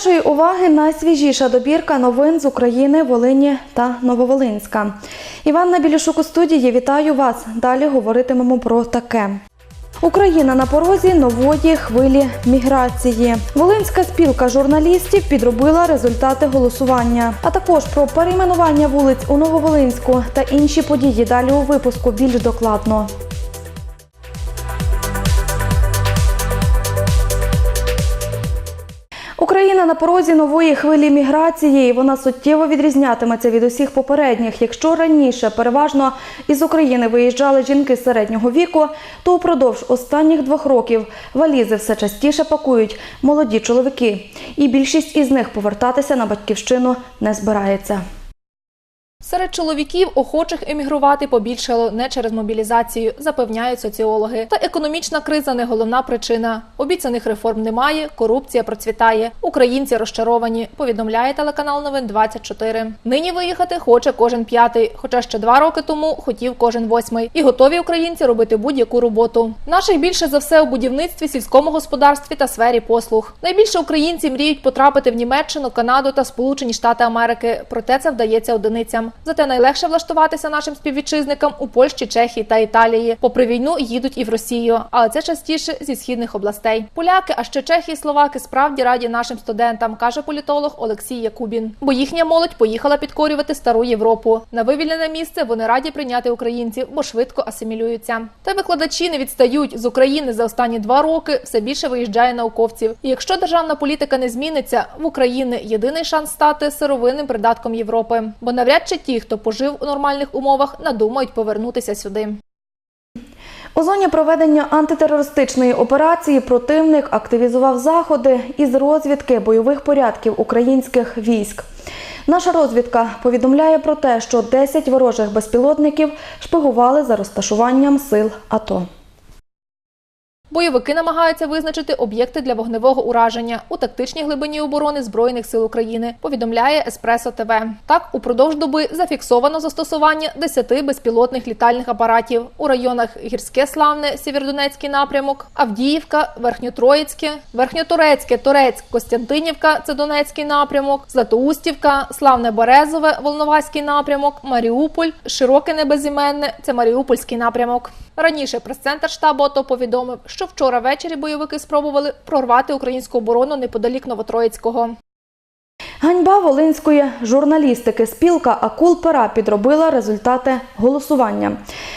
вашої уваги найсвіжіша добірка новин з України, Волині та Нововолинська. Іванна Білішук у студії. Вітаю вас. Далі говоритимемо про таке. Україна на порозі нової хвилі міграції. Волинська спілка журналістів підробила результати голосування, а також про перейменування вулиць у Нововолинську та інші події. Далі у випуску більш докладно. Україна на порозі нової хвилі міграції. Вона суттєво відрізнятиметься від усіх попередніх. Якщо раніше переважно із України виїжджали жінки середнього віку, то упродовж останніх двох років валізи все частіше пакують молоді чоловіки, і більшість із них повертатися на батьківщину не збирається. Серед чоловіків охочих емігрувати побільшало не через мобілізацію, запевняють соціологи. Та економічна криза не головна причина. Обіцяних реформ немає, корупція процвітає. Українці розчаровані. Повідомляє телеканал Новин 24. Нині виїхати хоче кожен п'ятий, хоча ще два роки тому хотів кожен восьмий. І готові українці робити будь-яку роботу. Наших більше за все у будівництві, сільському господарстві та сфері послуг. Найбільше українці мріють потрапити в Німеччину, Канаду та Сполучені Штати Америки. Проте це вдається одиницям. Зате найлегше влаштуватися нашим співвітчизникам у Польщі, Чехії та Італії. Попри війну їдуть і в Росію, але це частіше зі східних областей. Поляки, а ще чехи і словаки справді раді нашим студентам, каже політолог Олексій Якубін. Бо їхня молодь поїхала підкорювати стару Європу. На вивільнене місце вони раді прийняти українців, бо швидко асимілюються. Та викладачі не відстають з України за останні два роки. Все більше виїжджає науковців. І якщо державна політика не зміниться, в Україні єдиний шанс стати сировинним придатком Європи. Бо навряд чи ті, хто пожив у нормальних умовах, надумають повернутися сюди. У зоні проведення антитерористичної операції противник активізував заходи із розвідки бойових порядків українських військ. Наша розвідка повідомляє про те, що 10 ворожих безпілотників шпигували за розташуванням сил АТО. Бойовики намагаються визначити об'єкти для вогневого ураження у тактичній глибині оборони збройних сил України. Повідомляє Еспресо ТВ. Так, упродовж доби зафіксовано застосування 10 безпілотних літальних апаратів у районах Гірське Славне, Сєвєродонецький напрямок, Авдіївка, Верхньотроїцьке, Верхньоторецьке, Торецьк, Костянтинівка, це Донецький напрямок, Златоустівка, Славне Березове, Волноваський напрямок, Маріуполь, Широке Небезіменне, це Маріупольський напрямок. Раніше прес-центр штабу АТО повідомив, що вчора ввечері бойовики спробували прорвати українську оборону неподалік Новотроїцького. Ганьба волинської журналістики спілка Акул Пера підробила результати голосування.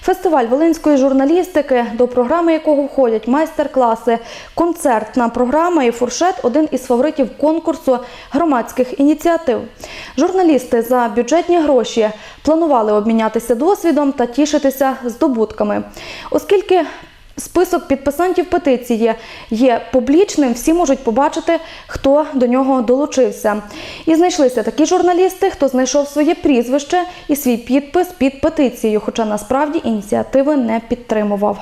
Фестиваль волинської журналістики, до програми якого входять майстер-класи, концертна програма і фуршет один із фаворитів конкурсу громадських ініціатив. Журналісти за бюджетні гроші планували обмінятися досвідом та тішитися здобутками, оскільки Список підписантів петиції є публічним, всі можуть побачити, хто до нього долучився. І знайшлися такі журналісти, хто знайшов своє прізвище і свій підпис під петицією, хоча насправді ініціативи не підтримував.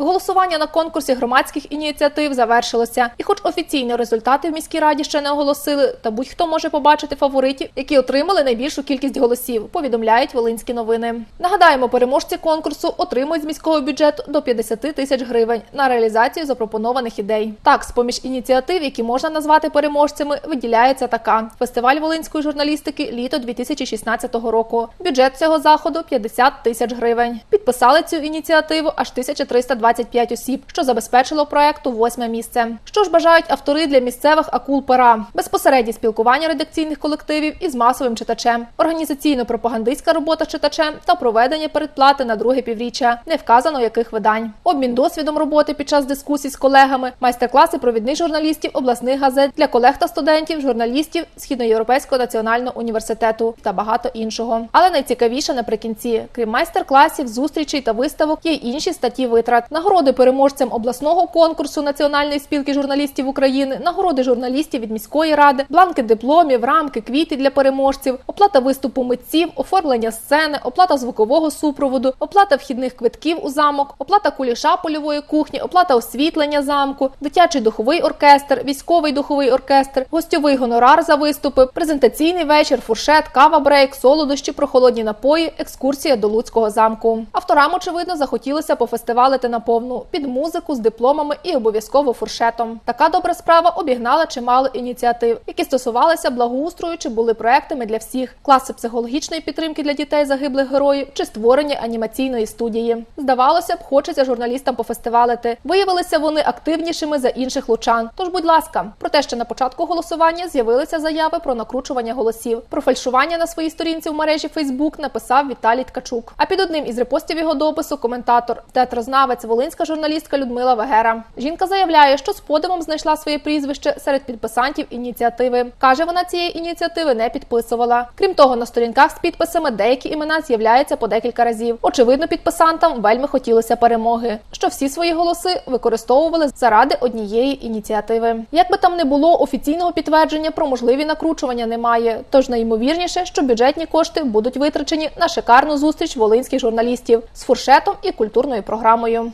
Голосування на конкурсі громадських ініціатив завершилося, і, хоч офіційні результати в міській раді ще не оголосили, та будь-хто може побачити фаворитів, які отримали найбільшу кількість голосів. Повідомляють Волинські новини. Нагадаємо, переможці конкурсу отримують з міського бюджету до 50 тисяч гривень на реалізацію запропонованих ідей. Так, з поміж ініціатив, які можна назвати переможцями, виділяється така: фестиваль волинської журналістики літо 2016 року. Бюджет цього заходу 50 тисяч гривень. Підписали цю ініціативу аж 1325 осіб, що забезпечило проекту восьме місце. Що ж бажають автори для місцевих акул пера? Безпосереднє спілкування редакційних колективів із масовим читачем, організаційно-пропагандистська робота з читачем та проведення передплати на друге півріччя, не вказано яких видань, обмін досвідом роботи під час дискусій з колегами, майстер-класи провідних журналістів обласних газет для колег та студентів, журналістів Східноєвропейського національного університету та багато іншого. Але найцікавіше наприкінці, крім майстер-класів, зустрічей та виставок, є й інші статті витрат. Нагороди переможцям обласного конкурсу Національної спілки журналістів України, нагороди журналістів від міської ради, бланки дипломів, рамки, квіти для переможців, оплата виступу митців, оформлення сцени, оплата звукового супроводу, оплата вхідних квитків у замок, оплата куліша польової кухні, оплата освітлення замку, дитячий духовий оркестр, військовий духовий оркестр, гостьовий гонорар за виступи, презентаційний вечір, фуршет, кава брейк, солодощі, прохолодні напої, екскурсія до Луцького замку. Авторам, очевидно, захотілося пофестивалити наповну під музику з дипломами і обов'язково фуршетом. Така добра справа обігнала чимало ініціатив, які стосувалися благоустрою чи були проектами для всіх, класи психологічної підтримки для дітей загиблих героїв чи створення анімаційної студії. Здавалося б, хочеться журналістам пофестивалити. Виявилися вони активнішими за інших лучан. Тож, будь ласка, проте ще на початку голосування з'явилися заяви про накручування голосів. Про фальшування на своїй сторінці в мережі Фейсбук написав Віталій Ткачук. А під одним із репостів його допису коментатор, театрознавець, волинська журналістка Людмила Вегера. Жінка заявляє, що з подивом знайшла своє прізвище серед підписантів ініціативи. Каже, вона цієї ініціативи не підписувала. Крім того, на сторінках з підписами деякі імена з'являються по декілька разів. Очевидно, підписантам вельми хотілося перемоги, що всі свої голоси використовували заради однієї ініціативи. Як би там не було, офіційного підтвердження про можливі накручування немає. Тож найімовірніше, що бюджетні кошти будуть витрачені на шикарну зустріч волинських журналістів з фуршетом і культурною програмою.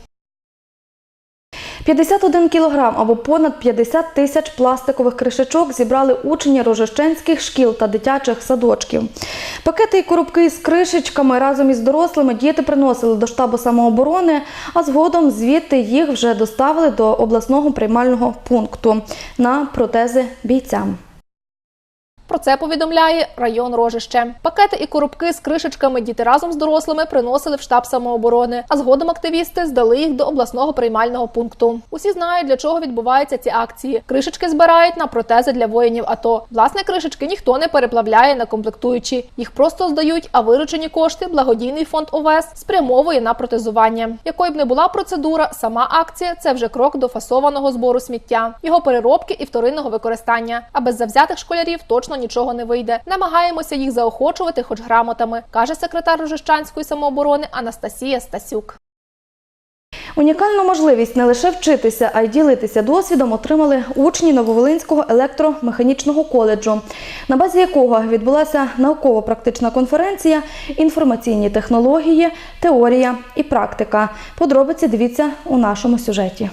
51 кілограм або понад 50 тисяч пластикових кришечок зібрали учні рожещенських шкіл та дитячих садочків. Пакети і коробки з кришечками разом із дорослими діти приносили до штабу самооборони, а згодом звідти їх вже доставили до обласного приймального пункту на протези бійцям. Про це повідомляє район Рожище. Пакети і коробки з кришечками діти разом з дорослими приносили в штаб самооборони, а згодом активісти здали їх до обласного приймального пункту. Усі знають, для чого відбуваються ці акції. Кришечки збирають на протези для воїнів. АТО. власне кришечки ніхто не переплавляє на комплектуючі. Їх просто здають, а виручені кошти благодійний фонд ОВЕС спрямовує на протезування. Якою б не була процедура, сама акція це вже крок до фасованого збору сміття, його переробки і вторинного використання. А без завзятих школярів точно нічого не вийде. Намагаємося їх заохочувати, хоч грамотами, каже секретар Рожищанської самооборони Анастасія Стасюк. Унікальну можливість не лише вчитися, а й ділитися досвідом отримали учні Нововолинського електромеханічного коледжу, на базі якого відбулася науково-практична конференція Інформаційні технології, теорія і практика. Подробиці дивіться у нашому сюжеті.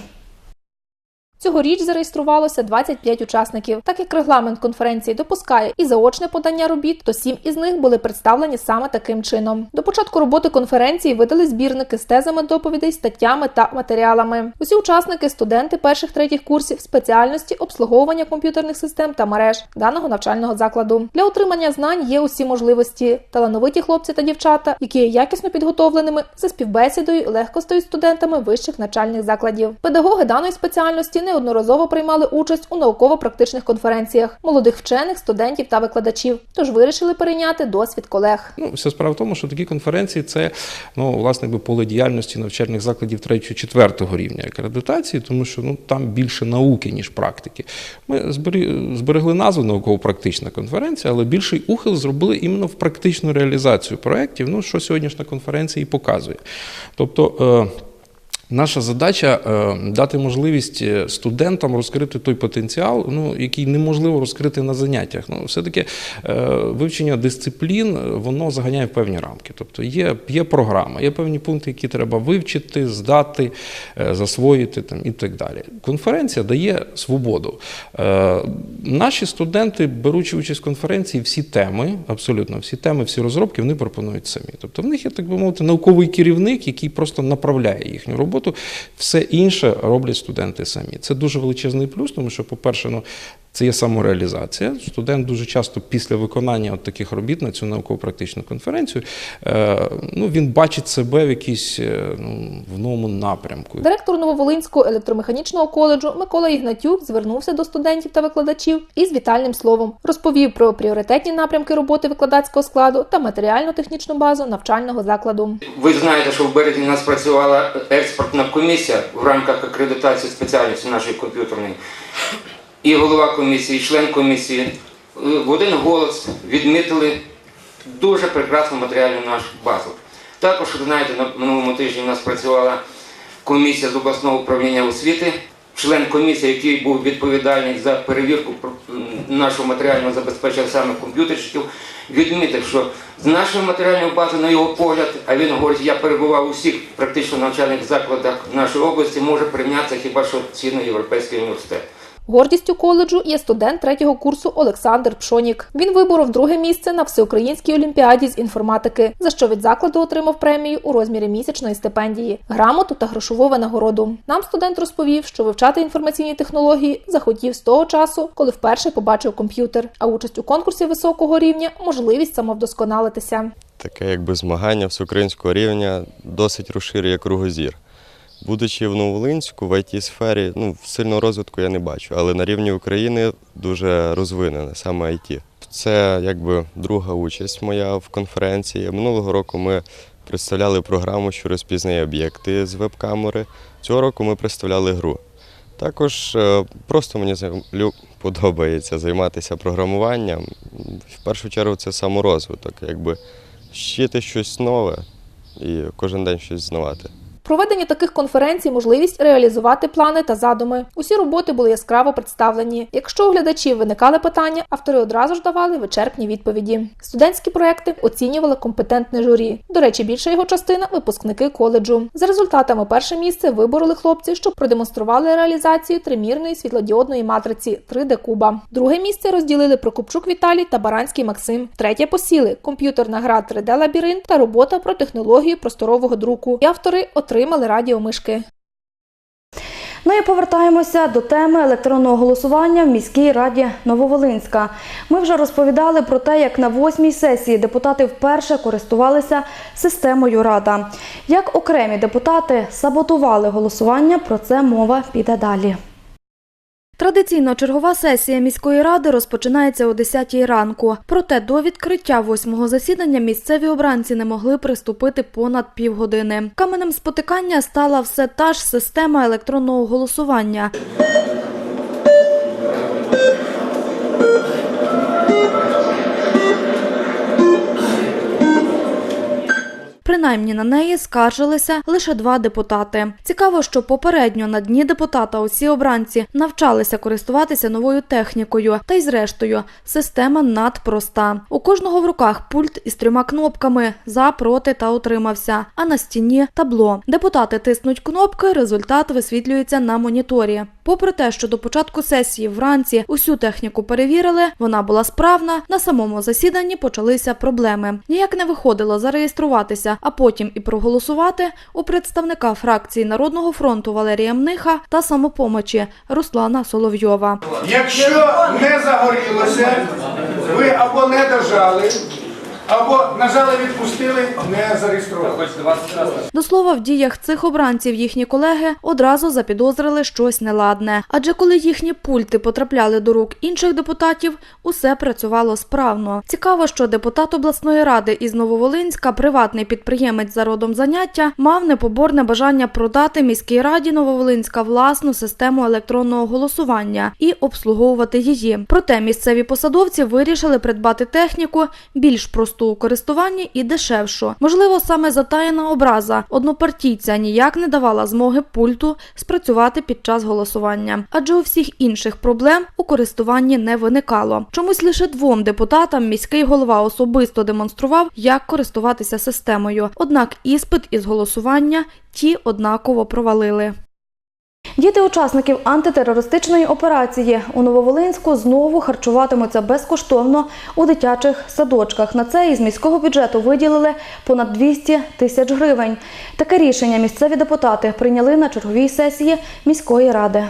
Цьогоріч зареєструвалося 25 учасників. Так як регламент конференції допускає і заочне подання робіт, то сім із них були представлені саме таким чином. До початку роботи конференції видали збірники з тезами доповідей, статтями та матеріалами. Усі учасники студенти перших третіх курсів спеціальності обслуговування комп'ютерних систем та мереж даного навчального закладу. Для отримання знань є усі можливості. Талановиті хлопці та дівчата, які є якісно підготовленими за співбесідою, легко стають студентами вищих навчальних закладів. Педагоги даної спеціальності неодноразово приймали участь у науково-практичних конференціях молодих вчених, студентів та викладачів. Тож вирішили перейняти досвід колег. Ну, вся справа в тому, що такі конференції це ну, власне якби поле діяльності навчальних закладів 3-4 рівня акредитації, тому що ну, там більше науки, ніж практики. Ми зберегли назву науково-практична конференція, але більший ухил зробили іменно в практичну реалізацію проєктів, ну, що сьогоднішня конференція і показує. Тобто, е, Наша задача е, дати можливість е, студентам розкрити той потенціал, ну, який неможливо розкрити на заняттях. Ну, все-таки е, вивчення дисциплін воно заганяє в певні рамки. Тобто є, є програма, є певні пункти, які треба вивчити, здати, засвоїти там, і так далі. Конференція дає свободу. Наші студенти, беручи участь в конференції, всі теми, абсолютно всі теми, всі розробки, вони пропонують самі. Тобто в них є, так би мовити, науковий керівник, який просто направляє їхню роботу. Все інше роблять студенти самі. Це дуже величезний плюс, тому що, по-перше, ну, це є самореалізація. Студент дуже часто після виконання от таких робіт на цю науково-практичну конференцію, е, ну, він бачить себе в якійсь е, ну, в новому напрямку. Директор Нововолинського електромеханічного коледжу Микола Ігнатюк звернувся до студентів та викладачів із вітальним словом. Розповів про пріоритетні напрямки роботи викладацького складу та матеріально-технічну базу навчального закладу. Ви знаєте, що в березні у нас працювала експортна комісія в рамках акредитації спеціальності нашої комп'ютерної. І голова комісії, і член комісії е, в один голос відмітили дуже прекрасну матеріальну нашу базу. Також, ви знаєте, на минулому тижні у нас працювала комісія з обласного управління освіти, член комісії, який був відповідальний за перевірку нашого матеріального забезпечення саме комп'ютерщиків, відмітив, що з нашою матеріальною базою, на його погляд, а він говорить, я перебував у всіх практично навчальних закладах нашої області, може порівнятися хіба що цінний європейський університет. Гордістю коледжу є студент третього курсу Олександр Пшонік. Він виборов друге місце на всеукраїнській олімпіаді з інформатики, за що від закладу отримав премію у розмірі місячної стипендії, грамоту та грошову винагороду. Нам студент розповів, що вивчати інформаційні технології захотів з того часу, коли вперше побачив комп'ютер. А участь у конкурсі високого рівня можливість самовдосконалитися. таке якби змагання всеукраїнського рівня досить розширює кругозір. Будучи в Новолинську, в it сфері ну, сильного розвитку я не бачу, але на рівні України дуже розвинене саме IT. Це якби друга участь моя в конференції. Минулого року ми представляли програму, що розпізнає об'єкти з веб-камери. Цього року ми представляли гру. Також е, просто мені подобається займатися програмуванням. В першу чергу це саморозвиток, якби вчити щось нове і кожен день щось знавати. Проведення таких конференцій можливість реалізувати плани та задуми. Усі роботи були яскраво представлені. Якщо у глядачів виникали питання, автори одразу ж давали вичерпні відповіді. Студентські проекти оцінювало компетентне журі. До речі, більша його частина випускники коледжу. За результатами перше місце вибороли хлопці, що продемонстрували реалізацію тримірної світлодіодної матриці 3D куба. Друге місце розділили Прокопчук Віталій та Баранський Максим. Третє посіли комп'ютерна гра 3D лабіринт та робота про технологію просторового друку. І автори отримали радіомишки. Ну і повертаємося до теми електронного голосування в міській раді Нововолинська. Ми вже розповідали про те, як на восьмій сесії депутати вперше користувалися системою Рада. Як окремі депутати саботували голосування, про це мова піде далі. Традиційно чергова сесія міської ради розпочинається о 10 ранку. Проте до відкриття восьмого засідання місцеві обранці не могли приступити понад півгодини. Каменем спотикання стала все та ж система електронного голосування. Принаймні на неї скаржилися лише два депутати. Цікаво, що попередньо на дні депутата усі обранці навчалися користуватися новою технікою. Та й зрештою, система надпроста. У кожного в руках пульт із трьома кнопками за, проти та утримався. А на стіні табло. Депутати тиснуть кнопки, результат висвітлюється на моніторі. Попри те, що до початку сесії вранці усю техніку перевірили, вона була справна. На самому засіданні почалися проблеми. Ніяк не виходило зареєструватися, а потім і проголосувати у представника фракції Народного фронту Валерія Мниха та самопомочі Руслана Соловйова. Якщо не загорілося, ви або не дожали, або нажали відпустили, не зареєстрували. До слова, в діях цих обранців їхні колеги одразу запідозрили щось неладне. Адже коли їхні пульти потрапляли до рук інших депутатів, усе працювало справно. Цікаво, що депутат обласної ради із Нововолинська, приватний підприємець за родом заняття, мав непоборне бажання продати міській раді Нововолинська власну систему електронного голосування і обслуговувати її. Проте місцеві посадовці вирішили придбати техніку більш просту у користуванні і дешевшу. Можливо, саме затаєна образа однопартійця ніяк не давала змоги пульту спрацювати під час голосування, адже у всіх інших проблем у користуванні не виникало. Чомусь лише двом депутатам міський голова особисто демонстрував, як користуватися системою. Однак іспит із голосування ті однаково провалили. Діти учасників антитерористичної операції у Нововолинську знову харчуватимуться безкоштовно у дитячих садочках. На це із міського бюджету виділили понад 200 тисяч гривень. Таке рішення місцеві депутати прийняли на черговій сесії міської ради.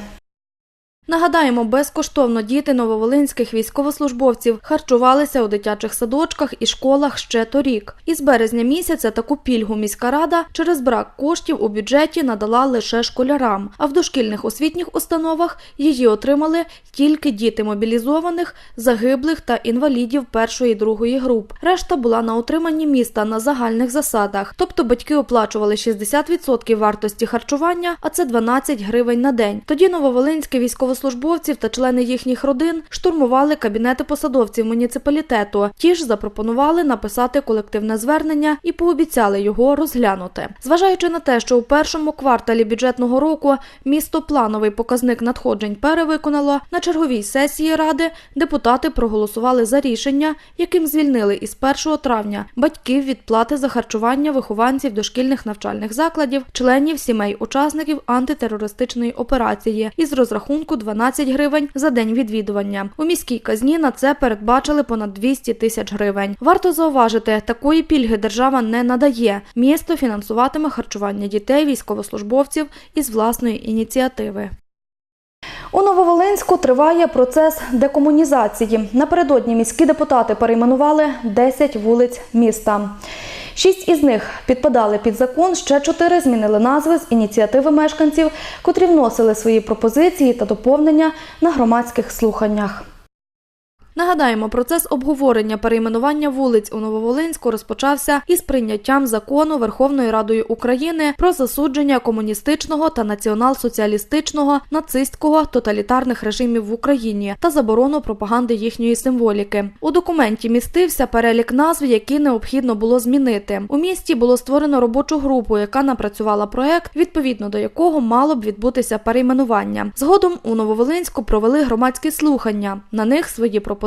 Нагадаємо, безкоштовно діти нововолинських військовослужбовців харчувалися у дитячих садочках і школах ще торік. Із березня місяця таку пільгу міська рада через брак коштів у бюджеті надала лише школярам, а в дошкільних освітніх установах її отримали тільки діти мобілізованих, загиблих та інвалідів першої і другої груп. Решта була на утриманні міста на загальних засадах, тобто батьки оплачували 60% вартості харчування, а це 12 гривень на день. Тоді нововолинські військовослужбовців та члени їхніх родин штурмували кабінети посадовців муніципалітету. Ті ж запропонували написати колективне звернення і пообіцяли його розглянути. Зважаючи на те, що у першому кварталі бюджетного року місто плановий показник надходжень перевиконало, на черговій сесії ради депутати проголосували за рішення, яким звільнили із 1 травня батьків від плати за харчування вихованців дошкільних навчальних закладів, членів сімей учасників антитерористичної операції із розрахунку 12 гривень за день відвідування. У міській казні на це передбачили понад 200 тисяч гривень. Варто зауважити, такої пільги держава не надає. Місто фінансуватиме харчування дітей, військовослужбовців із власної ініціативи. У Нововолинську триває процес декомунізації. Напередодні міські депутати перейменували 10 вулиць міста. Шість із них підпадали під закон, ще чотири змінили назви з ініціативи мешканців, котрі вносили свої пропозиції та доповнення на громадських слуханнях. Нагадаємо, процес обговорення перейменування вулиць у Нововолинську розпочався із прийняттям закону Верховною Радою України про засудження комуністичного та націонал-соціалістичного, нацистського тоталітарних режимів в Україні та заборону пропаганди їхньої символіки. У документі містився перелік назв, які необхідно було змінити. У місті було створено робочу групу, яка напрацювала проект, відповідно до якого мало б відбутися перейменування. Згодом у Нововолинську провели громадські слухання. На них свої пропозиції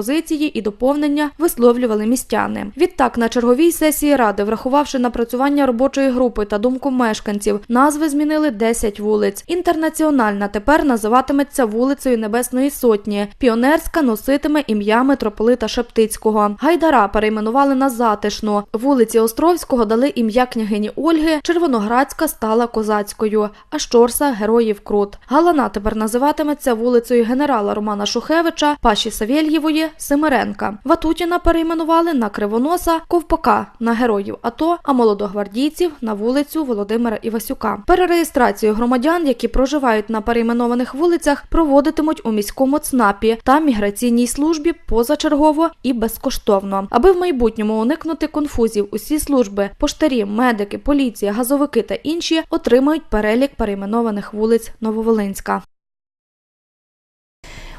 і доповнення висловлювали містяни. Відтак, на черговій сесії ради, врахувавши напрацювання робочої групи та думку мешканців, назви змінили 10 вулиць. Інтернаціональна тепер називатиметься вулицею Небесної Сотні. Піонерська носитиме ім'я митрополита Шептицького. Гайдара перейменували на затишну. Вулиці Островського дали ім'я княгині Ольги. Червоноградська стала козацькою, а Щорса героїв Крут. Галана тепер називатиметься вулицею генерала Романа Шухевича, Паші Савєльєвої, Семеренка. Ватутіна перейменували на Кривоноса, Ковпака на героїв АТО, а молодогвардійців на вулицю Володимира Івасюка. Перереєстрацію громадян, які проживають на перейменованих вулицях, проводитимуть у міському ЦНАПі та міграційній службі позачергово і безкоштовно. Аби в майбутньому уникнути конфузів, усі служби, поштарі, медики, поліція, газовики та інші отримають перелік перейменованих вулиць Нововолинська.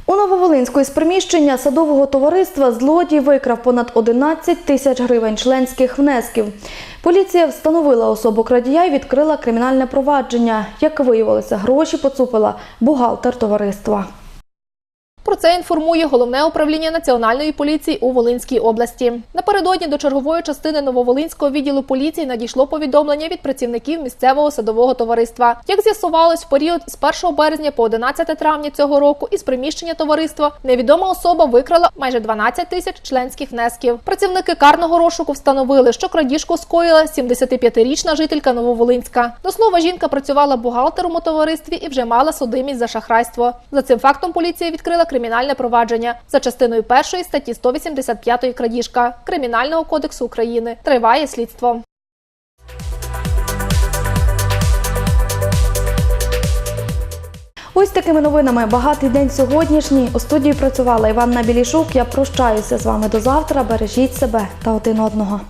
У Нововолинську із приміщення садового товариства злодій викрав понад 11 тисяч гривень членських внесків. Поліція встановила особу крадія і відкрила кримінальне провадження. Як виявилося, гроші поцупила бухгалтер товариства. Про це інформує головне управління національної поліції у Волинській області. Напередодні до чергової частини Нововолинського відділу поліції надійшло повідомлення від працівників місцевого садового товариства. Як з'ясувалось, в період з 1 березня по 11 травня цього року із приміщення товариства невідома особа викрала майже 12 тисяч членських внесків. Працівники карного розшуку встановили, що крадіжку скоїла 75-річна жителька Нововолинська. До слова, жінка працювала бухгалтером у товаристві і вже мала судимість за шахрайство. За цим фактом поліція відкрила кримінальне провадження за частиною першої статті 185 крадіжка Кримінального кодексу України. Триває слідство. Ось такими новинами багатий день сьогоднішній. У студії працювала Іванна Білішук. Я прощаюся з вами до завтра. Бережіть себе та один одного.